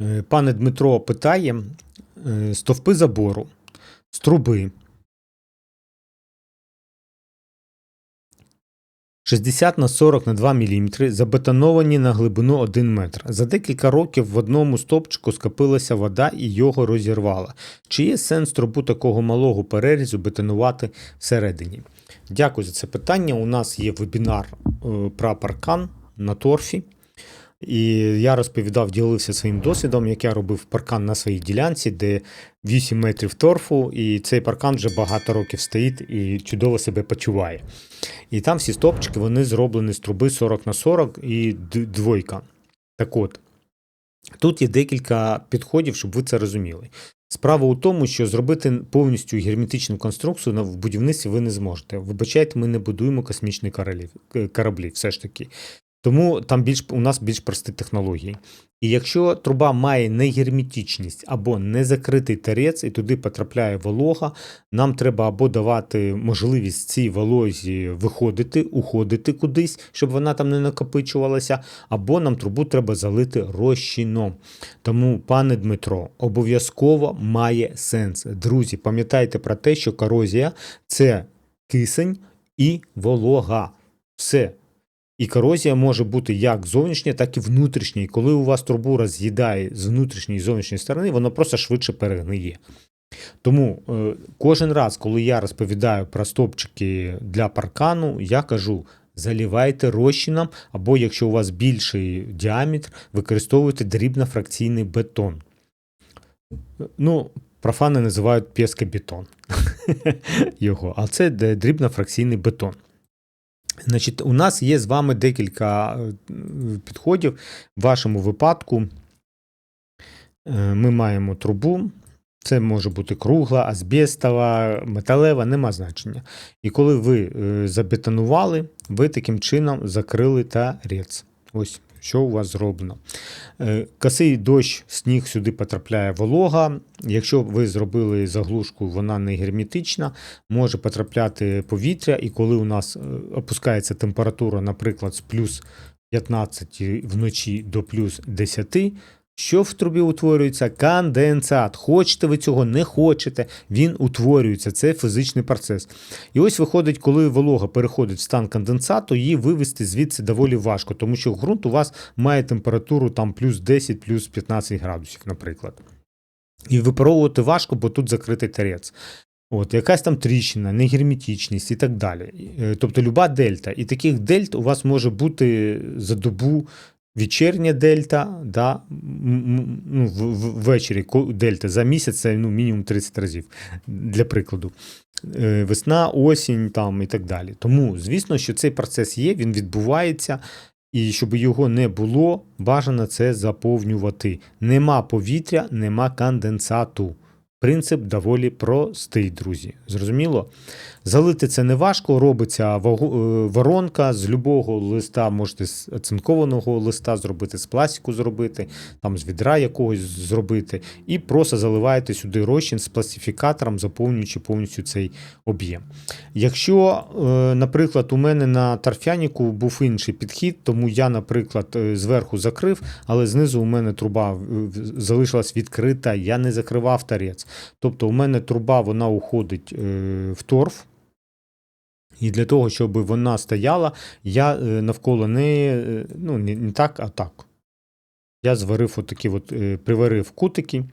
Е, Пане Дмитро питає: е, стовпи забору з труби 60 на 40 на 2 мм забетоновані на глибину 1 метр. За декілька років в одному стовпчику скопилася вода і його розірвала. Чи є сенс трубу такого малого перерізу бетонувати всередині? Дякую за це питання. У нас є вебінар е, про паркан на торфі. І я розповідав, ділився своїм досвідом, як я робив паркан на своїй ділянці, де 8 метрів торфу, і цей паркан вже багато років стоїть і чудово себе почуває. І там всі стопчики вони зроблені з труби 40 на 40 і двойка. Так от, тут є декілька підходів, щоб ви це розуміли. Справа у тому, що зробити повністю герметичну конструкцію в будівництві ви не зможете. Вибачайте, ми не будуємо космічні е, кораблі все ж таки. Тому там більш у нас більш прості технології. І якщо труба має негерметичність або незакритий тарець, і туди потрапляє волога, нам треба або давати можливість цій волозі виходити, уходити кудись, щоб вона там не накопичувалася, або нам трубу треба залити розчином. Тому, пане Дмитро, обов'язково має сенс. Друзі, пам'ятайте про те, що корозія це кисень і волога. Все. І корозія може бути як зовнішня, так і внутрішня. І коли у вас трубу роз'їдає з внутрішньої і зовнішньої сторони, воно просто швидше перегниє. Тому е, кожен раз, коли я розповідаю про стопчики для паркану, я кажу: залівайте розчином, або якщо у вас більший діаметр, використовуйте дрібнофракційний бетон. Ну, профани називають пєскобетон його, а це дрібнофракційний бетон. Значить, у нас є з вами декілька е, підходів. В вашому випадку е, ми маємо трубу. Це може бути кругла, азбестова, металева, нема значення. І коли ви е, забетонували, ви таким чином закрили тарець. Ось що у вас зроблено. Е, Косий дощ, сніг сюди потрапляє волога. Якщо ви зробили заглушку, вона не герметична, може потрапляти повітря, і коли у нас е, опускається температура, наприклад, з плюс 15 вночі до плюс 10, що в трубі утворюється? Конденсат. Хочете ви цього, не хочете, він утворюється. Це фізичний процес. І ось виходить, коли волога переходить в стан конденсату, її вивести звідси доволі важко, тому що ґрунт у вас має температуру там плюс 10, плюс 15 градусів, наприклад. І випаровувати важко, бо тут закритий терець. От, якась там тріщина, негерметичність і так далі. Е, Тобто люба дельта. І таких дельт у вас може бути за добу вечірня дельта, да, ну, ввечері дельта за місяць це ну, мінімум 30 разів, для прикладу. Е, Весна, осінь там і так далі. Тому, звісно, що цей процес є, він відбувається. І щоб його не було, бажано це заповнювати. Нема повітря, нема конденсату. Принцип доволі простий, друзі. Зрозуміло? Залити це не важко, робиться е, воронка з любого листа, можете з оцинкованого листа зробити, з пластику зробити, там з відра якогось зробити, і просто заливаєте сюди розчин з пластифікатором, заповнюючи повністю цей об'єм. Якщо, е, наприклад, у мене на торфяніку був інший підхід, тому я, наприклад, е, зверху закрив, але знизу у мене труба залишилась відкрита, я не закривав тарець. Тобто у мене труба вона уходить в торф. І для того, щоб вона стояла, я е, навколо неї, е, ну, не, так, а так. Я зварив отакі, от, е, приварив кутики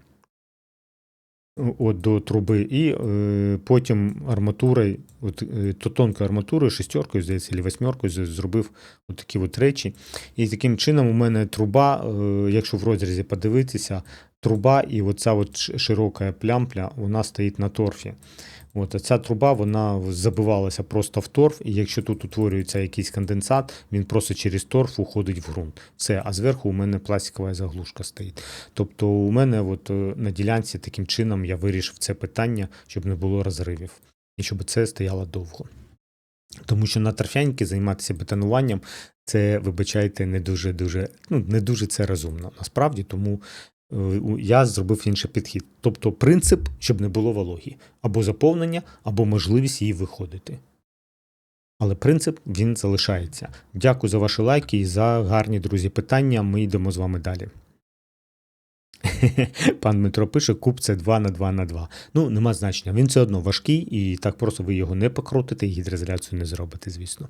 от, до труби, і е, потім арматурою, от, то тонкою арматурою, шестеркою, здається, чи восьмеркою зробив от такі от речі. І таким чином у мене труба, е, якщо в розрізі подивитися, труба і оця от широка плямпля, вона стоїть на торфі. От, ця труба вона забивалася просто в торф, і якщо тут утворюється якийсь конденсат, він просто через торф уходить в ґрунт. Все, а зверху у мене пластикова заглушка стоїть. Тобто у мене от, е, на ділянці таким чином я вирішив це питання, щоб не було розривів і щоб це стояло довго. Тому що на торфянки займатися бетонуванням це, вибачайте, не дуже дуже, ну, не дуже це розумно. Насправді, тому я зробив інший підхід. Тобто принцип, щоб не було вологі, або заповнення, або можливість її виходити. Але принцип він залишається. Дякую за ваші лайки і за гарні друзі питання. Ми йдемо з вами далі. Пан Дмитро пише, куб це 2 на 2 на 2. Ну, нема значення. Він все одно важкий, і так просто ви його не покрутите і гідроізоляцію не зробите, звісно.